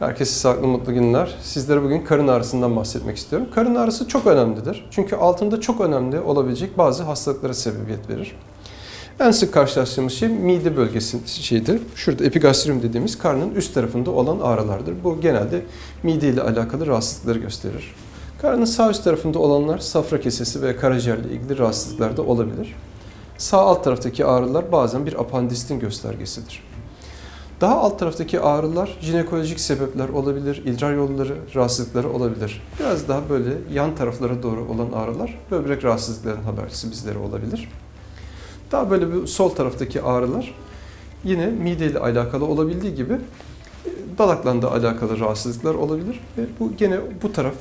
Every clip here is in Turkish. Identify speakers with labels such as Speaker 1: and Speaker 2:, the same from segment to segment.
Speaker 1: Herkese sağlıklı mutlu günler. Sizlere bugün karın ağrısından bahsetmek istiyorum. Karın ağrısı çok önemlidir. Çünkü altında çok önemli olabilecek bazı hastalıklara sebebiyet verir. En sık karşılaştığımız şey mide bölgesi şeydir. Şurada epigastrium dediğimiz karnın üst tarafında olan ağrılardır. Bu genelde mide ile alakalı rahatsızlıkları gösterir. Karnın sağ üst tarafında olanlar safra kesesi ve karaciğerle ilgili rahatsızlıklar da olabilir. Sağ alt taraftaki ağrılar bazen bir apandistin göstergesidir. Daha alt taraftaki ağrılar jinekolojik sebepler olabilir, idrar yolları rahatsızlıkları olabilir. Biraz daha böyle yan taraflara doğru olan ağrılar böbrek rahatsızlıklarının habercisi bizlere olabilir. Daha böyle bir sol taraftaki ağrılar yine mide ile alakalı olabildiği gibi e, dalakla da alakalı rahatsızlıklar olabilir ve bu gene bu taraf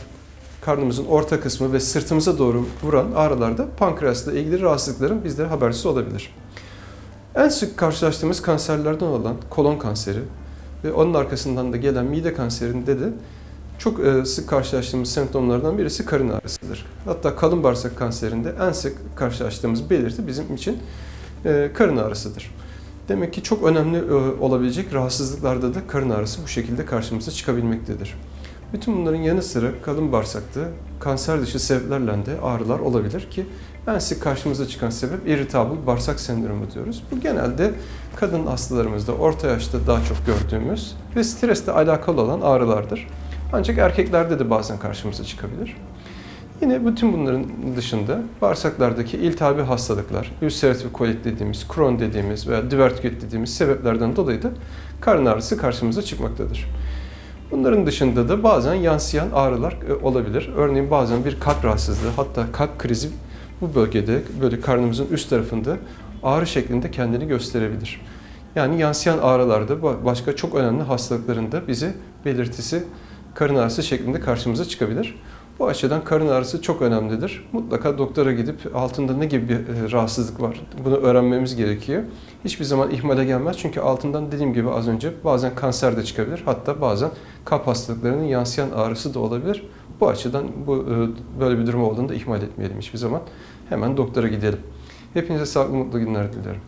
Speaker 1: karnımızın orta kısmı ve sırtımıza doğru vuran ağrılarda pankreasla ilgili rahatsızlıkların bizlere habercisi olabilir. En sık karşılaştığımız kanserlerden olan kolon kanseri ve onun arkasından da gelen mide kanserinde de çok e, sık karşılaştığımız semptomlardan birisi karın ağrısıdır. Hatta kalın bağırsak kanserinde en sık karşılaştığımız belirti bizim için e, karın ağrısıdır. Demek ki çok önemli e, olabilecek rahatsızlıklarda da karın ağrısı bu şekilde karşımıza çıkabilmektedir. Bütün bunların yanı sıra kalın bağırsakta kanser dışı sebeplerle de ağrılar olabilir ki en sık karşımıza çıkan sebep irritable bağırsak sendromu diyoruz. Bu genelde kadın hastalarımızda orta yaşta daha çok gördüğümüz ve stresle alakalı olan ağrılardır. Ancak erkeklerde de bazen karşımıza çıkabilir. Yine bütün bunların dışında bağırsaklardaki iltihabi hastalıklar, ülseratif kolit dediğimiz, Crohn dediğimiz veya divertiküt dediğimiz sebeplerden dolayı da karın ağrısı karşımıza çıkmaktadır. Bunların dışında da bazen yansıyan ağrılar e, olabilir. Örneğin bazen bir kalp rahatsızlığı hatta kalp krizi bu bölgede böyle karnımızın üst tarafında ağrı şeklinde kendini gösterebilir. Yani yansıyan ağrılarda başka çok önemli hastalıkların da bize belirtisi karın ağrısı şeklinde karşımıza çıkabilir. Bu açıdan karın ağrısı çok önemlidir. Mutlaka doktora gidip altında ne gibi bir e, rahatsızlık var bunu öğrenmemiz gerekiyor. Hiçbir zaman ihmale gelmez çünkü altından dediğim gibi az önce bazen kanser de çıkabilir. Hatta bazen kalp hastalıklarının yansıyan ağrısı da olabilir. Bu açıdan bu e, böyle bir durum olduğunda ihmal etmeyelim hiçbir zaman. Hemen doktora gidelim. Hepinize sağlıklı mutlu günler dilerim.